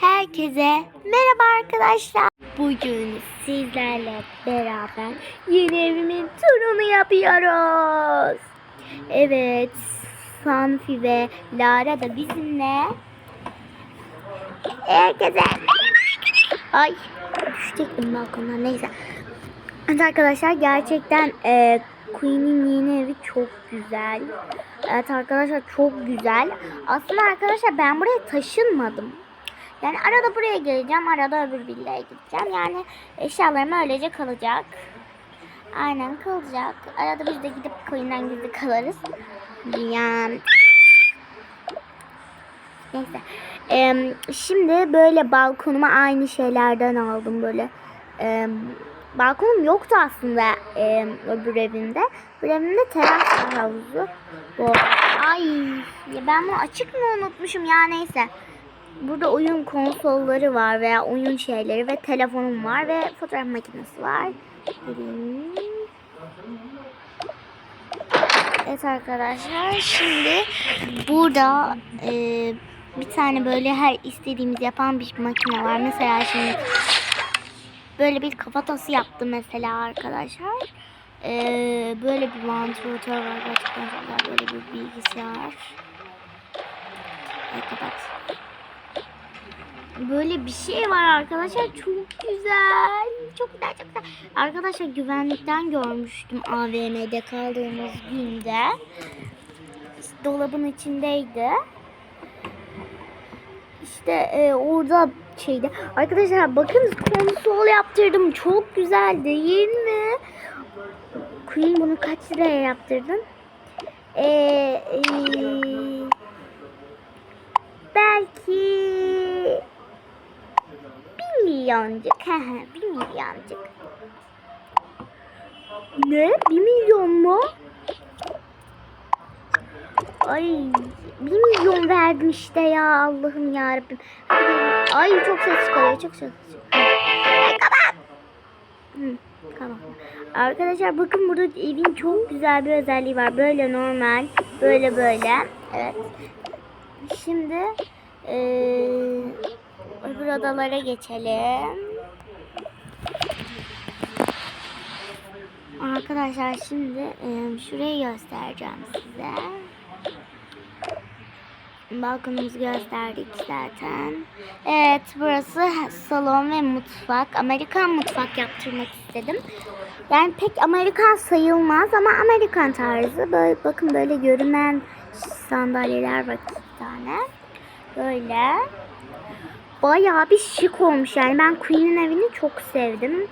Herkese merhaba arkadaşlar. Bugün sizlerle beraber yeni evimin turunu yapıyoruz. Evet, Sanfi ve Lara da bizimle. Herkese Ay, düşecektim balkondan neyse. Evet arkadaşlar gerçekten e, Queen'in yeni evi çok güzel. Evet arkadaşlar çok güzel. Aslında arkadaşlar ben buraya taşınmadım. Yani arada buraya geleceğim, arada öbür villaya gideceğim. Yani eşyalarım öylece kalacak. Aynen kalacak. Arada biz de gidip koyundan gizli kalırız. Yani Neyse. Em, şimdi böyle balkonuma aynı şeylerden aldım böyle. Em, balkonum yoktu aslında em, öbür evimde. Bu evimde teras havuzu. Bu. Ay ben bunu açık mı unutmuşum ya neyse. Burada oyun konsolları var veya oyun şeyleri ve telefonum var ve fotoğraf makinesi var. Evet arkadaşlar şimdi burada e, bir tane böyle her istediğimiz yapan bir makine var. Mesela şimdi böyle bir kafatası yaptım mesela arkadaşlar. E, böyle bir vantilatör var. Böyle bir bilgisayar. Evet, kapat. Böyle bir şey var arkadaşlar. Çok güzel. Çok güzel çok güzel. Arkadaşlar güvenlikten görmüştüm AVM'de kaldığımız günde. İşte dolabın içindeydi. İşte e, orada şeydi. Arkadaşlar bakın konsol yaptırdım. Çok güzel değil mi? Queen bunu kaç liraya yaptırdın? Ee, e, belki milyoncuk. Bir milyoncuk. Ne? Bir milyon mu? Ay bir milyon verdim işte ya Allah'ım yarabbim. Ay çok ses çıkarıyor çok ses çıkarıyor. Ay kapat. Kapat. Arkadaşlar bakın burada evin çok güzel bir özelliği var. Böyle normal. Böyle böyle. Evet. Şimdi eee öbür odalara geçelim. Arkadaşlar şimdi eee, şurayı göstereceğim size. Balkonumuzu gösterdik zaten. Evet burası salon ve mutfak. Amerikan mutfak yaptırmak istedim. Yani pek Amerikan sayılmaz ama Amerikan tarzı. Böyle, bakın böyle görünen sandalyeler var iki tane. Böyle. Bayağı bir şık olmuş yani. Ben Queen'in evini çok sevdim.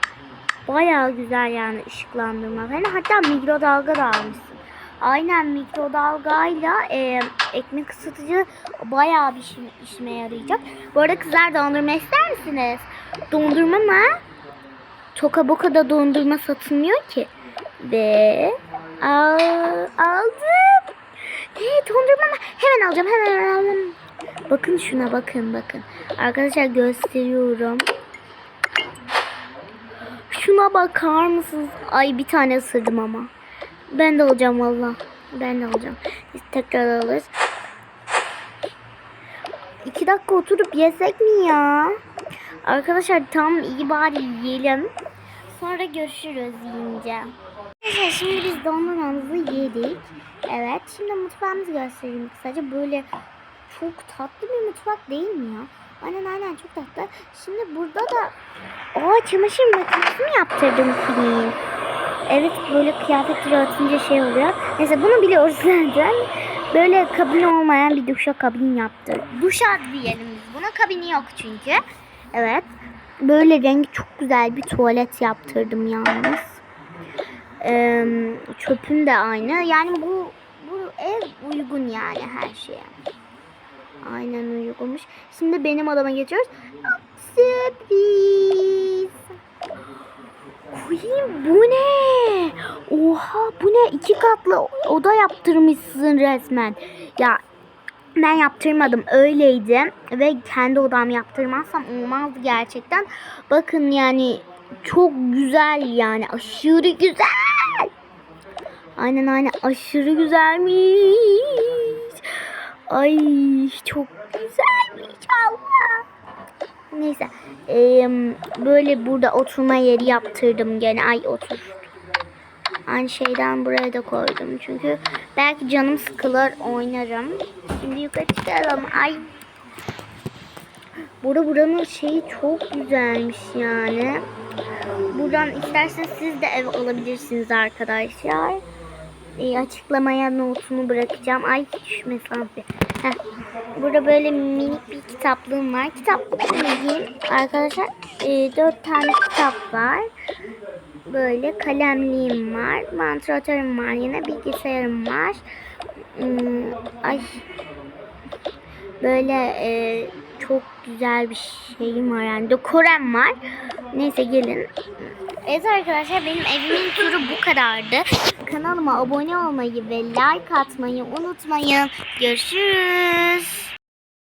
Bayağı güzel yani ışıklandırma falan. Hatta mikrodalga da almışsın. Aynen mikrodalgayla e, ekmek ısıtıcı bayağı bir işim, işime yarayacak. Bu arada kızlar dondurma ister misiniz? Dondurma mı? Toka boka da dondurma satılmıyor ki. Ve al, aldım. Hey dondurma mı? Hemen alacağım hemen hemen. Bakın şuna bakın bakın. Arkadaşlar gösteriyorum. Şuna bakar mısınız? Ay bir tane ısırdım ama. Ben de alacağım valla. Ben de alacağım. Biz tekrar alırız. İki dakika oturup yesek mi ya? Arkadaşlar tam iyi bari yiyelim. Sonra görüşürüz yiyince. Arkadaşlar şimdi biz dondurmamızı yedik. Evet şimdi mutfağımızı göstereyim kısaca. Böyle çok tatlı bir mutfak değil mi ya? Aynen aynen çok tatlı. Şimdi burada da Aa çamaşır makinesi mi yaptırdım Queen? Evet böyle kıyafetleri atınca şey oluyor. Neyse bunu biliyoruz zaten. Böyle kabin olmayan bir duşa kabin yaptı. Duşa diyelim biz buna. Kabini yok çünkü. Evet. Böyle rengi çok güzel bir tuvalet yaptırdım yalnız. Ee, çöpüm de aynı. Yani bu bu ev uygun yani her şeye. Aynen uygunmuş. Şimdi benim odama geçiyoruz. Sürpriz. Queen bu ne? Oha bu ne? İki katlı oda yaptırmışsın resmen. Ya ben yaptırmadım öyleydi ve kendi odam yaptırmazsam olmazdı gerçekten. Bakın yani çok güzel yani aşırı güzel. Aynen aynen aşırı güzelmiş. Ay çok güzelmiş Allah. Neyse. Eee, böyle burada oturma yeri yaptırdım gene. Ay otur. Aynı şeyden buraya da koydum. Çünkü belki canım sıkılır oynarım. Şimdi yukarı çıkalım. Ay. Burada buranın şeyi çok güzelmiş yani. Buradan isterseniz siz de ev alabilirsiniz arkadaşlar. Ee, açıklamaya notunu bırakacağım. Ay düşmesin. Heh. Burada böyle minik bir kitaplığım var. Kitaplık dediğim arkadaşlar e, dört tane kitap var. Böyle kalemliğim var. Vantilatörüm var. Yine bilgisayarım var. Hmm, ay böyle e, çok güzel bir şeyim var yani dekorem var. Neyse gelin. Evet arkadaşlar benim evimin turu bu kadardı. Kanalıma abone olmayı ve like atmayı unutmayın. Görüşürüz.